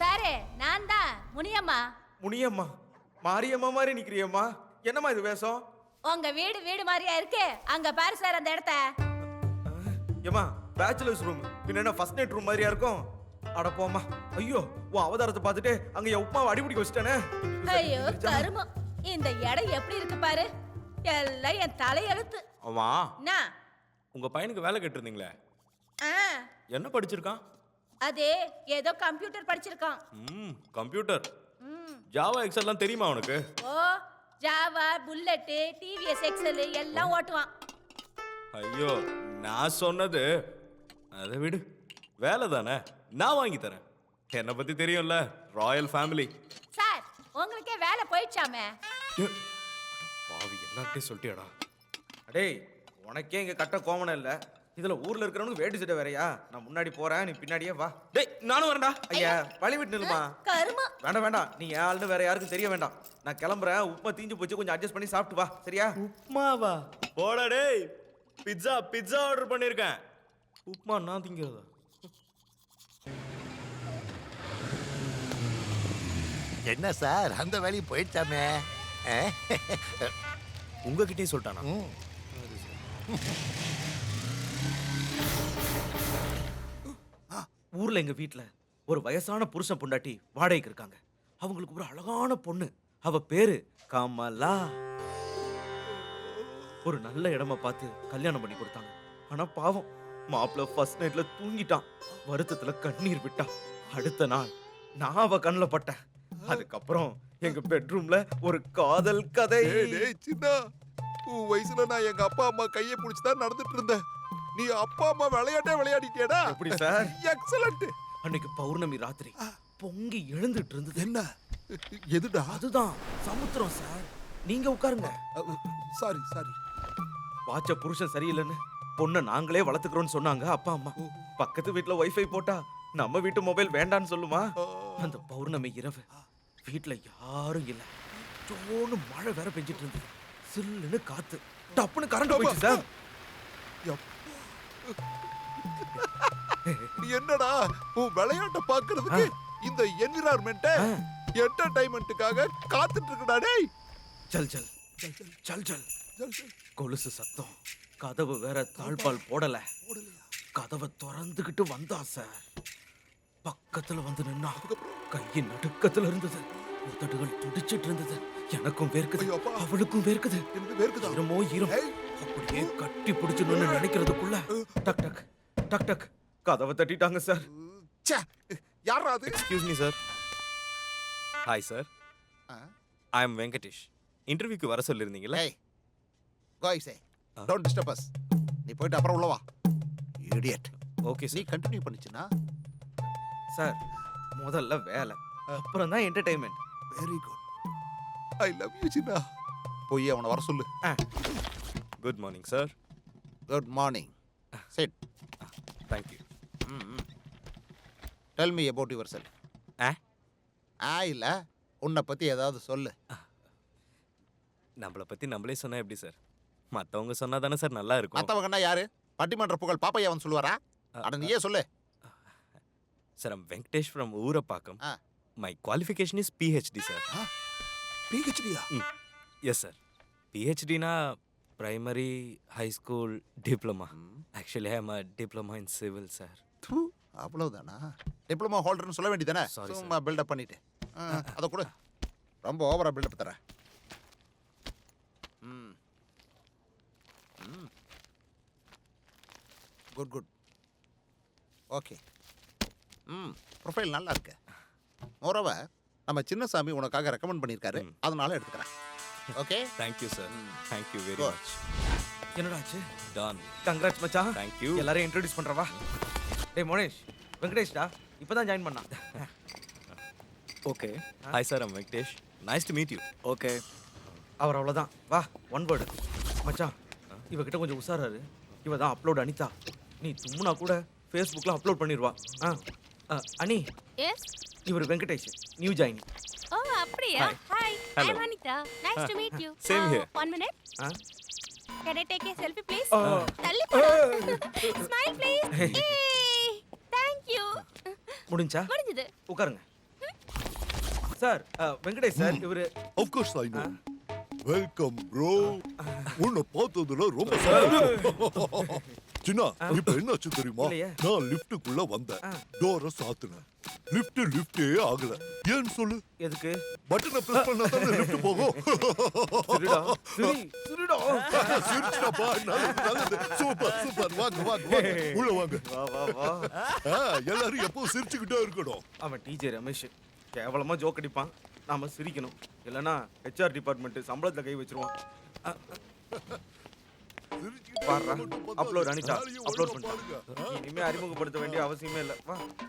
Sir நான் தான் முனியம்மா. முனியம்மா. மாரியம்மா மாதிரி நிக்கிறியம்மா. என்னம்மா இது வேஷம்? உங்க வீடு வீடு மாதிரியா இருக்கு. அங்க பாரு சார் அந்த இடத்த. ஏம்மா பேச்சுலர்ஸ் ரூம் பின்ன என்ன ஃபர்ஸ்ட் நைட் ரூம் மாதிரியா இருக்கும்? அட போம்மா. ஐயோ உன் அவதாரத்தை பார்த்துட்டு அங்க என் உப்புமாவை அடிபிடிக்க வச்சுட்டானே. ஐயோ கருமம். இந்த இடம் எப்படி இருக்கு பாரு. எல்லாம் என் தலையெழுத்து ஆமா என்ன உங்க பையனுக்கு வேலை கேட்டிருந்தீங்களே. ஆ, என்ன படிச்சிருக்கான்? அது ஏதோ கம்ப்யூட்டர் படிச்சிருக்கான். ம் கம்ப்யூட்டர். ம். ஜாவா எக்ஸல்லாம் தெரியுமா உனக்கு? ஓ ஜாவா புல்லட்டு டிவிஎஸ் எக்ஸல் எல்லாம் ஓட்டுவான். ஐயோ நான் சொன்னது அதை விடு. வேலை தானே? நான் வாங்கி தரேன். என்னை பத்தி தெரியும்ல? ராயல் ஃபேமிலி சார் உங்களுக்கே வேலை போயிடுச்சாமே? பாவி எல்லார்ட்டையும் சொல்லிட்டியாடா? அடேய் உனக்கே இங்க கட்ட கோமணம் இல்ல. இதுல ஊர்ல இருக்கிறவனுக்கு வேட்டி சட்டை வேறயா? நான் முன்னாடி போறேன் நீ பின்னாடியே வா. டேய் நானும் வரேன்டா. ஐயா வழி விட்டு நில்லுமா? கருமம் வேண்டாம் வேண்டாம். நீ என் ஆளுன்னு வேற யாருக்கும் தெரிய வேண்டாம். நான் கிளம்புறேன் உப்புமா தீஞ்சு போச்சு கொஞ்சம் அட்ஜஸ்ட் பண்ணி சாப்பிட்டு வா. சரியா? உப்மாவா போடா டேய். பிட்சா பிட்சா ஆர்டர் பண்ணியிருக்கேன் உப்மா நான் திங்கிறதா? என்ன சார் அந்த வேலையும் போயிடுச்சாமே ஆ? உங்ககிட்டயும் சொல்லிட்டானா? ஊர்ல எங்க வீட்டில் ஒரு வயசான புருஷன் பொண்டாட்டி வாடகைக்கு இருக்காங்க. அவங்களுக்கு ஒரு அழகான பொண்ணு. அவ பேரு கமலா. ஒரு நல்ல இடமா பார்த்து கல்யாணம் பண்ணி கொடுத்தாங்க. ஆனா பாவம் மாப்பிள்ள ஃபர்ஸ்ட் நைட்ல தூங்கிட்டான். வருத்தத்துல கண்ணீர் விட்டான் அடுத்த நாள் நான் அவ கண்ணுல பட்டேன். அதுக்கப்புறம் எங்க பெட்ரூம்ல ஒரு காதல் கதை. சின்ன. உன் வயசுல நான் எங்க அப்பா அம்மா கையை பிடிச்சு தான் நடந்துட்டு இருந்தேன். நீ அப்பா அம்மா விளையாட்டே விளையாடிட்டியடா. எப்படி சார்? எக்ஸலண்ட் அன்னைக்கு பௌர்ணமி ராத்திரி பொங்கி எழுந்துட்டு இருந்தது. என்ன? எதுடா? அதுதான் சமுத்திரம் சார். நீங்க உட்காருங்க. Sorry sorry. வாட்ச புருஷன் சரியில்லைன்னு பொண்ணை நாங்களே வளர்த்துக்கிறோம்னு சொன்னாங்க அப்பா அம்மா. பக்கத்து வீட்ல வைஃபை போட்டா நம்ம வீட்டு மொபைல் வேண்டான்னு சொல்லுமா? அந்த பௌர்ணமி இரவு வீட்ல யாரும் இல்ல. ஜோன்னு மழை வேற பெஞ்சிட்டு இருந்தது. சில்லுன்னு காத்து. டப்புன்னு கரண்ட் போயிடுச்சு சார். நீ என்னடா? உன் விளையாட்ட பாக்குறதுக்கு இந்த என்விரான்மெண்ட் என்டர்டைன்மெண்ட்டுக்காக காத்துட்டு இருக்கடா டேய். சல் சல். சல் சல். கொலுசு சத்தம். கதவு வேற தாழ்பால் போடல. கதவை திறந்துகிட்டு வந்தா சார். பக்கத்துல வந்து நின்னா கையின் நடுக்கத்துல இருந்தது. உதடுகள் துடிச்சிட்டு இருந்தது. எனக்கும் வேர்க்குது. அவளுக்கும் வேர்க்குது. ஈரமோ. ஈரம். அப்படியே கட்டி பிடிச்சணும்னு நினைக்கிறதுக்குள்ள டக் டக் டக் டக். கதவை தட்டிட்டாங்க சார். யாரா அது? Excuse me sir hi sir ah? I am Venkatesh இன்டர்வியூக்கு வர சொல்லியிருந்தீங்களா ஏய். காய் சே டோன்ட் டிஸ்டர்ப் அஸ் நீ போயிட்டு அப்புறம் உள்ள வா. இடியட் ஓகே நீ சார் கண்டினியூ பண்ணிச்சுனா சார் முதல்ல வேலை. அப்புறம் தான் entertainment very good I love you Chinna போய் அவனை வர சொல்லு. Good morning sir good morning sit thank you tell me about yourself ஆ? இல்ல. உன்னை பத்தி ஏதாவது சொல்லு. நம்மளை பற்றி நம்மளே சொன்னா எப்படி சார் மற்றவங்க சொன்னா தானே சார் நல்லா இருக்கும். மத்தவங்கன்னா யாரு? பட்டிமன்ற புகழ் பாப்பையா வந்து சொல்லுவாரா? அட நீயே சொல்லு. Sir Venkatesh from Urapakkam my qualification is PhD sir பிஹெச்டியா yes sir பிஹெச்டினா primary high school diploma actually I'm a diploma in civil sir அவ்வளவுதானா? டிப்ளமா ஹோல்டர்னு சொல்ல வேண்டியதானே Sorry, சும்மா பில்டப் பண்ணிட்டு. ஆ, அதை கொடு. ரொம்ப ஓவரா பில்டப் தரேன் ம். குட் குட் ஓகே ம். ப்ரொஃபைல் நல்லா இருக்கு. மோரோவ நம்ம சின்னசாமி உனக்காக ரெக்கமெண்ட் பண்ணியிருக்காரு. அதனால எடுத்துக்கிறேன். Okay thank you sir thank you very. Much என்னடாச்சு டான் கங்க்ராட்ஸ் மச்சான். You. எல்லாரையும் இன்ட்ரோடியூஸ் பண்றவா? டேய் மோனேஷ் வெங்கடேஷ்டா இப்பதான் ஜாயின் பண்ணான் okay hi sir I'm Venkatesh nice to meet you okay அவர் அவ்வளவுதான். வா ஒன் வேர்டு மச்சான் இவகிட்ட கொஞ்சம் உஷாராரு. இவ தான் அப்லோட் அனிதா. நீ தும்முனா கூட ஃபேஸ்புக்கில் அப்லோட் பண்ணிடுவா ஆ ஆ, அனி. எஸ் இவர் வெங்கடேஷ் நியூ ஜாயினிங் ஓ அப்படியா? Hi I. Am Anitha nice to meet you Same here. One minute ah can I take a selfie please. தள்ளி போடா ஸ்மைல் ப்ளீஸ் ஏய் தேங்க் யூ முடிஞ்சா? முடிஞ்சது. உட்காருங்க. சார் அஹ், வெங்கடேஷ் சார் இவரு course I know. Welcome bro உன்னை பார்த்ததுல ரொம்ப. சின்னா இப்ப என்னாச்சு தெரியுமா. நான் லிஃப்ட்டுக்குள்ள வந்தேன். டோரை சாத்துனேன். லிஃப்ட் லிஃப்டே ஆகல. ஏன்னு சொல்லு? எதுக்கு? பட்டனை பிரஸ் பண்ணா தானே லிஃப்ட் போகும். திருடா சிரி திருடா. சிரிச்சிட்டப்பா நல்லது நல்லது. சூப்பர் சூப்பர் வாங்க வாங்க வாங்க. உள்ள வாங்க. வா வா வா. எல்லாரும் எப்பவும் சிரிச்சுக்கிட்டே இருக்கணும். அவன் டிஜே ரமேஷ். கேவலமா ஜோக் அடிப்பான். நாம சிரிக்கணும். இல்லைன்னா ஹெச்ஆர் டிபார்ட்மெண்ட் சம்பளத்துல கை வச்சிருவான். அப்லோட் அனிதா அப்லோட் பாருங்க. இனிமே அறிமுகப்படுத்த வேண்டிய அவசியமே இல்லை. வா.